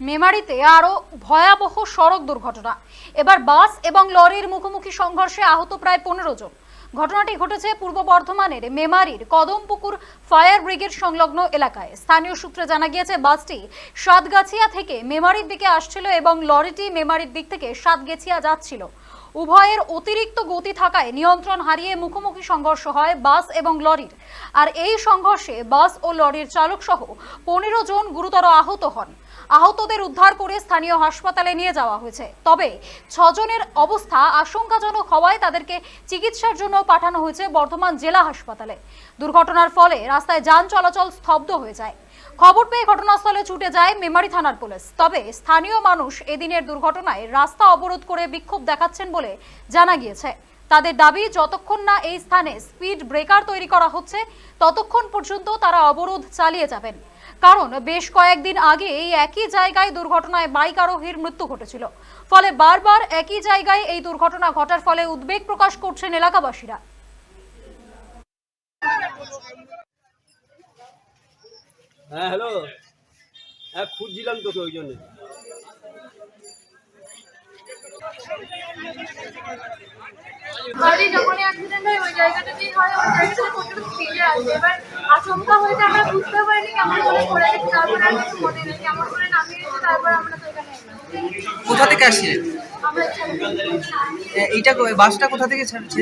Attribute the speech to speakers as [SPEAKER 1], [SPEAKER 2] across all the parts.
[SPEAKER 1] মেমারিতে আরও ভয়াবহ সড়ক দুর্ঘটনা। এবার বাস এবং লরির মুখোমুখি সংঘর্ষে আহত প্রায় পনেরো জন। ঘটনাটি ঘটেছে পূর্ব বর্ধমানের মেমারির কদমপুকুর ফায়ার ব্রিগেড সংলগ্ন এলাকায়। স্থানীয় সূত্রে জানা গিয়েছে, বাসটি সাতগাছিয়া থেকে মেমারির দিকে আসছিল এবং লরিটি মেমারির দিক থেকে সাতগেছিয়া যাচ্ছিল। উভয়ের অতিরিক্ত গতি থাকায় নিয়ন্ত্রণ হারিয়ে মুখোমুখি সংঘর্ষ হয় বাস এবং লরির। আর এই সংঘর্ষে বাস ও লরির চালক সহ পনেরো জন গুরুতর আহত হন। আহতদের উদ্ধার করে স্থানীয় হাসপাতালে নিয়ে যাওয়া হয়েছে। তবে ছজনের অবস্থা আশঙ্কাজনক হওয়ায় তাদেরকে চিকিৎসার জন্য পাঠানো হয়েছে বর্ধমান জেলা হাসপাতালে। দুর্ঘটনার ফলে রাস্তায় যান চলাচল স্তব্ধ হয়ে যায়। খবর পেয়ে ঘটনাস্থলে ছুটে যায় মেমারি থানার পুলিশ। তবে স্থানীয় মানুষ এদিনের দুর্ঘটনায় রাস্তা অবরোধ করে বিক্ষোভ দেখাচ্ছেন বলে জানা গিয়েছে। তাদের দাবি, যতক্ষণ না এই স্থানে স্পিড ব্রেকার তৈরি করা হচ্ছে, ততক্ষণ পর্যন্ত তারা অবরোধ চালিয়ে যাবেন। কারণ বেশ কয়েকদিন আগে এই একই জায়গায় দুর্ঘটনায় বাইক আরোহীর মৃত্যু ঘটেছিল। ফলে বারবার একই জায়গায় এই দুর্ঘটনা ঘটার ফলে উদ্বেগ প্রকাশ করছেন এলাকাবাসীরা।
[SPEAKER 2] হ্যাঁ হ্যালো। হ্যাঁ খুঁজছিলাম তোকে ওই জন্য।
[SPEAKER 3] গাড়ি যখনই অ্যাক্সিডেন্ট হয় ওই জায়গাটাতেই হয় ওই জায়গাটাতে প্রচুর স্পিডে আসে। এবার আচমকা হয়েছে আমরা বুঝতে পারিনি আমরা।
[SPEAKER 4] কোথা থেকে আসছিলেন? এইটা বাসটা কোথা থেকে ছেড়েছে?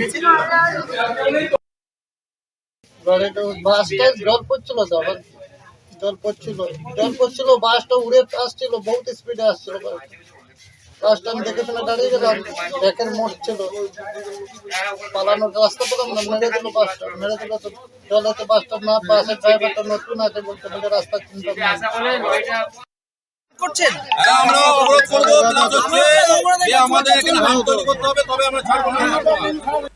[SPEAKER 5] বাসটা জল পড়ছিল তো জল পড়ছিল। জল পড়ছিল, বাসটা উড়ে আসছিল, বহুত স্পিডে আসছিল। আমি দাঁড়িয়ে গেলাম ব্যাকের ছিল। পালানোর রাস্তা পেলাম না মেরে দিল বাসটা মেরে দিল তো জলেতে বাসটা না ড্রাইভারটা নতুন আছে বলতে বলে রাস্তা চিন্তা
[SPEAKER 4] করছেন?
[SPEAKER 6] আমরা অবরোধ করব প্লাস হচ্ছে যে আমাদের এখানে হাত তৈরি করতে হবে তবে আমরা ছাড়বো না।